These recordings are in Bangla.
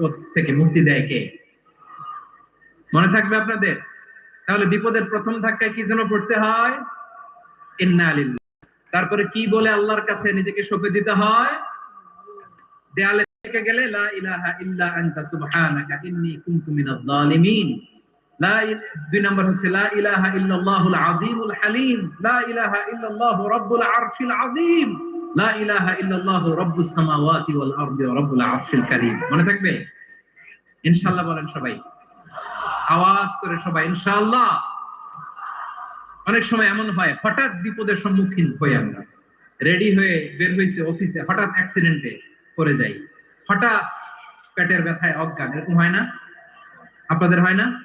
বিপদ থেকে মুক্তি দেয় কে? মনে থাকবে আপনাদের? তাহলে বিপদের প্রথম ধাক্কায় কি যেন পড়তে হয়? তারপরে কি বলে আল্লাহর কাছে নিজেকে সঁপে দিতে হয়? দেয়ালে থেকে গেলে, লা ইলাহা ইল্লা আনতা সুবহানাকা ইন্নী কুনতু জালিমিন লা দুই নম্বর হচ্ছে, লা ইলাহা ইল্লাল্লাহুল আযীমুল হালিম। লা ইলাহা ইল্লাল্লাহু রাব্বুল আরশিল আযীম। লা ইলাহা ইল্লাল্লাহু রাব্বুস সামাওয়াতি ওয়াল আরদি ওয়া রাব্বুল আরশিল কারীম। মনে থাকবে? ইনশাআল্লাহ বলেন সবাই। আওয়াজ করে সবাই, ইনশাআল্লাহ। অনেক সময় এমন হয়, হঠাৎ বিপদের সম্মুখীন হই আমরা। রেডি হয়ে বের হয়েছে অফিসে, হঠাৎ অ্যাক্সিডেন্টে পড়ে যাই। হঠাৎ পেটের ব্যথায় অজ্ঞান, এরকম হয় না? আপনাদের হয় না?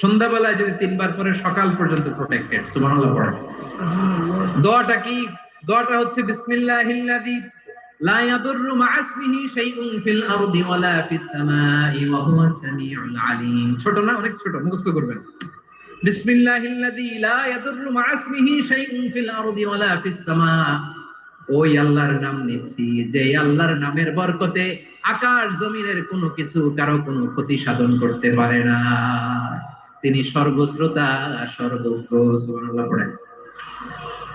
সন্ধ্যাবেলায় যদি তিনবার পরে সকাল পর্যন্ত প্রোটেক্টেড সুবহানাল্লাহ, পড়ে। দোয়াটা কি? দোয়াটা হচ্ছে, বিসমিল্লাহিল্লাযী লা ইয়াদুররু মা ইসমিহি শাইউন ফিল আরদি ওয়ালা ফিস সামাই ওয়া হুয়াস সামিউল আলিম। ছোট না? অনেক ছোট, মুখস্থ করবেন। বিসমিল্লাহিল্লাযী লা ইয়াদুররু মা ইসমিহি শাইউন ফিল আরদি ওয়ালা ফিস সামা। ওই আল্লাহর নাম নিচ্ছি যে আল্লাহর নামের বরকতে আকাশ জমিনের কোনো কিছু কারও কোনো ক্ষতি সাধন করতে পারে না। তিনি সর্বশ্রোতা সর্বজ্ঞ সুবহানাল্লাহ পড়েন।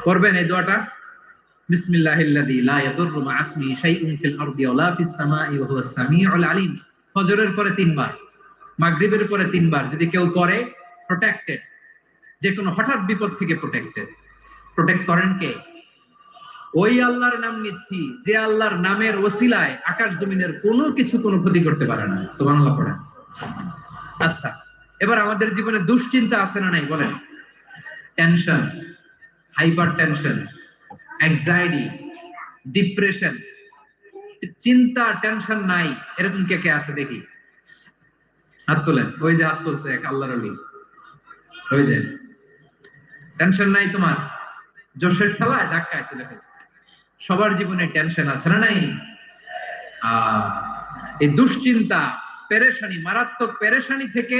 করবেন এই দোয়াটা? ফজরের পরে তিনবার, মাগরিবের পরে তিনবার যদি কেউ করে প্রোটেক্টেড যে কোনো হঠাৎ বিপদ থেকে প্রোটেক্টেড প্রোটেক্ট করেন কে? ওই আল্লাহর নাম নিচ্ছি, যে আল্লাহর নামের ওসিলায় আকাশ জমিনের কোনো কিছু কোনো ক্ষতি করতে পারে না। সুবহানাল্লাহ আচ্ছা এবার আমাদের জীবনে দুশ্চিন্তা আছে না নাই, বলেন। Tension hyper tension anxiety depression চিন্তা টেনশন নাই। এরকম কে কে আছে দেখি? হাত তোলেন। ওই যে হাত তুলছে এক আল্লাহর আলী ওই যে। টেনশন নাই তোমার? জোশের ঠেলায় ধাক্কায় তুলে ফেলছে। সবার জীবনে টেনশন আছে না নাই? এই দুশ্চিন্তা, পেরেশানি, মারাত্মক পেরেশানি থেকে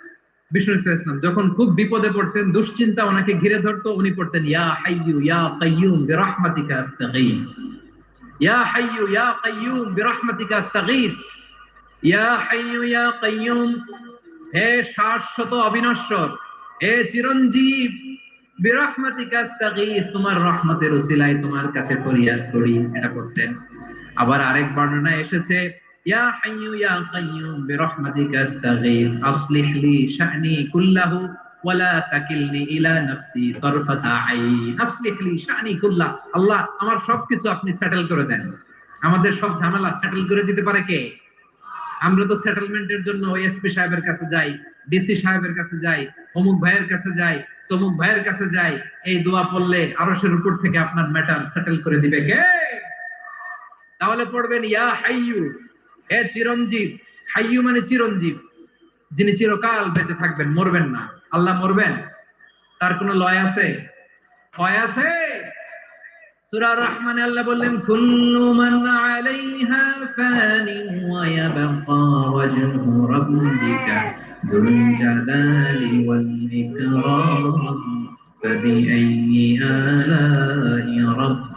বিষ্ণু যখন খুব বিপদে পড়তেন, দুশ্চিন্তা ওনাকে ঘিরে উনি পড়তেন, ইয়া হাইয়ু ইয়া কাইয়ুম বিরহমাতিকা আস্তাগীথ ইয়া হাইয়ু ইয়া কাইয়ুম বিরহমাতিকা আস্তাগীথ ইয়া হাইয়ু ইয়া কাইয়ুম হে শাশ্বত অবিনশ্বর, হে চিরঞ্জীব, বিরহমাতিকা আস্তাগীথ তোমার রহমতের উসিলায় তোমার কাছে ফরিয়াদ করি। এটা করতেন। আবার আরেক বর্ণনা এসেছে আমার সবকিছু আপনি সেটেল করে দেন। আমাদের সব ঝামেলা সেটেল করে দিতে পারে কে? আমরা তো সেটেলমেন্টের জন্য এসপি সাহেবের কাছে যাই ডিসি সাহেবের কাছে যাই, অমুক ভাইয়ের কাছে যাই, তমুক ভাইয়ের কাছে যাই, এই দোয়া পড়লে আরশের উপর থেকে আপনার ম্যাটার সেটেল করে দিবে কে? তাহলে পড়বেন ইয়া হাইয়ু হে চিরঞ্জীব হাইয়ু মানে চিরঞ্জীব যিনি চিরকাল বেঁচে থাকবেন মরবেন না আল্লাহ মরবেন তার কোনো লয় আছে ভয় আছে সূরা রহমানে আল্লাহ বললেন কুল্লু মান আলাইহা ফানি ওয়া ইয়াবকা ওয়াজহু রাব্বিকা যুল জালালি ওয়াল ইকরাম فبأي آلاء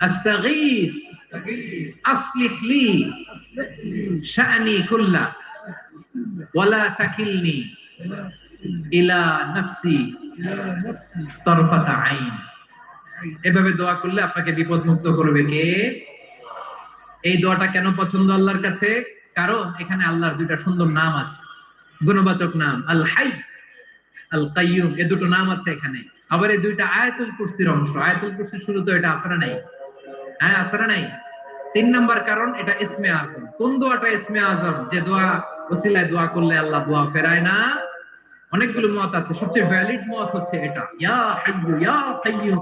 আস্তাগীথ أصلح لي شأني كله ولا تكلني إلى نفسي طرفة عين এভাবে দোয়া করলে আপনাকে বিপদ মুক্ত করবে কে এই দোয়াটা কেন পছন্দ আল্লাহর কাছে কারণ এখানে আল্লাহর দুইটা সুন্দর নাম আছে গুণবাচক নাম আল হাই আল কাইয়ুম এ দুটো নাম আছে এখানে আবার এই দুইটা আয়াতুল কুরসির অংশ আয়াতুল কুরসির শুরু তো এটা আসরা নাই হ্যাঁ আসরা নাই। তিন নাম্বার কারণ, এটা ইসমে আজম। কোন দোয়াটা ইসমে আজম? যে দোয়া ওসিলায় দোয়া করলে আল্লাহ দোয়া ফেরায় না। অনেকগুলো মত আছে। সবচেয়ে ভ্যালিড মত হচ্ছে এটা। ইয়া হাইয়ু ইয়া কাইয়ুম